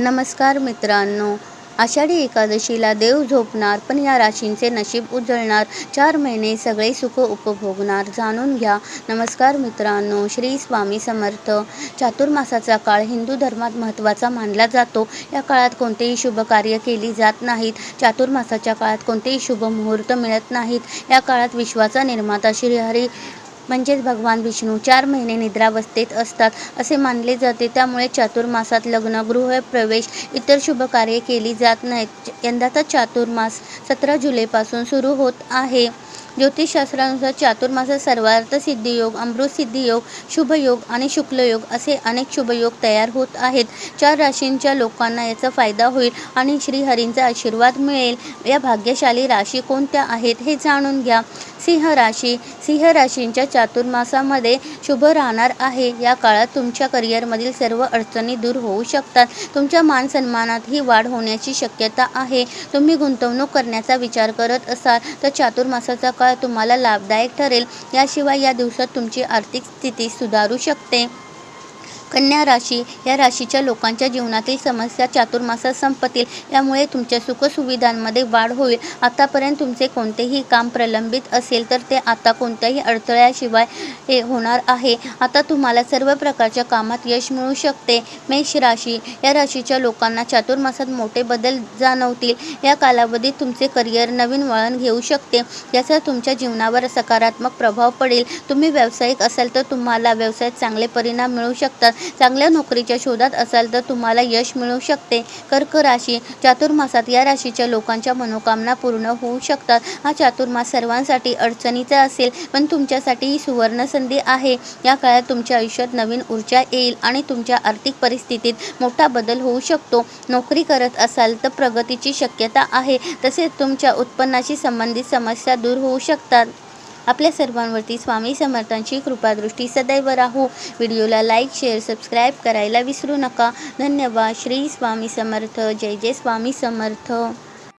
नमस्कार मित्रांनो आषाढी एकादशीला देव झोपणार पण या राशींचे नशीब उजळणार. चार महिने सगळे सुख उपभोगणार जाणून घ्या. नमस्कार मित्रांनो श्री स्वामी समर्थ. चातुर्मासाचा काळ हिंदू धर्मात महत्त्वाचा मानला जातो. या काळात कोणतेही शुभ कार्य केली जात नाहीत. चातुर्मासाच्या काळात कोणतेही शुभ मुहूर्त मिळत नाहीत. या काळात विश्वाचा निर्माता श्रीहरी म्हणजेच भगवान विष्णू चार महिने निद्रावस्थेत असतात असे मानले जाते. त्यामुळे चातुर्मासात लग्न गृहप्रवेश इतर शुभ कार्ये केली जात नाहीत. यंदाचा चातुर्मास सतरा जुलैपासून सुरू होत आहे. ज्योतिषशास्त्रानुसार चातुर्मासात सर्वार्थ सिद्धियोग अमृत सिद्धियोग शुभयोग आणि शुक्लयोग असे अनेक शुभयोग तयार होत आहेत. चार राशींच्या लोकांना याचा फायदा होईल आणि श्रीहरींचा आशीर्वाद मिळेल. या भाग्यशाली राशी कोणत्या आहेत हे जाणून घ्या. सिंह राशी सिंह राशींच्या चातुर्मासामध्ये शुभ राहणार आहे. या काळात तुमच्या करिअरमधील सर्व अडचणी दूर होऊ शकतात. तुमच्या मान सन्मानात ही वाढ होण्याची शक्यता आहे. तुम्ही गुंतवणूक करण्याचा विचार करत असाल तर चातुर्मासाचा काळ काळ तुम्हाला लाभदायक ठरेल. याशिवाय या दिवसात तुमची आर्थिक स्थिती सुधारू शकते. कन्या राशी या राशीच्या लोकांच्या जीवनातील समस्या चातुर्मासात संपतील. यामुळे तुमच्या सुखसुविधांमध्ये वाढ होईल. आतापर्यंत तुमचे कोणतेही काम प्रलंबित असेल तर ते आता कोणत्याही अडथळ्याशिवाय हे होणार आहे. आता तुम्हाला सर्व प्रकारच्या कामात यश मिळू शकते. मेष राशी या राशीच्या लोकांना चातुर्मासात मोठे बदल जाणवतील. या कालावधीत तुमचे करिअर नवीन वळण घेऊ शकते. याचा तुमच्या जीवनावर सकारात्मक प्रभाव पडेल. तुम्ही व्यावसायिक असाल तर तुम्हाला व्यवसायात चांगले परिणाम मिळू शकतात. चांगल्या नोकरीच्या शोधात असाल तर तुम्हाला यश मिळू शकते. कर्क राशी चातुर्मासात या राशीच्या लोकांच्या मनोकामना पूर्ण होऊ शकतात. हा चातुर्मास सर्वांसाठी अडचणीचा असेल पण तुमच्यासाठी ही सुवर्ण संधी आहे. या काळात तुमच्या आयुष्यात नवीन ऊर्जा येईल आणि तुमच्या आर्थिक परिस्थितीत मोठा बदल होऊ शकतो. नोकरी करत असाल तर प्रगतीची शक्यता आहे तसेच तुमच्या उत्पन्नाशी संबंधित समस्या दूर होऊ शकतात. आपल्या सर्वांवरती स्वामी समर्थांची कृपादृष्टी सदैव राहू. व्हिडिओला लाईक शेअर सबस्क्राईब करायला विसरू नका. धन्यवाद. श्री स्वामी समर्थ. जय जय स्वामी समर्थ.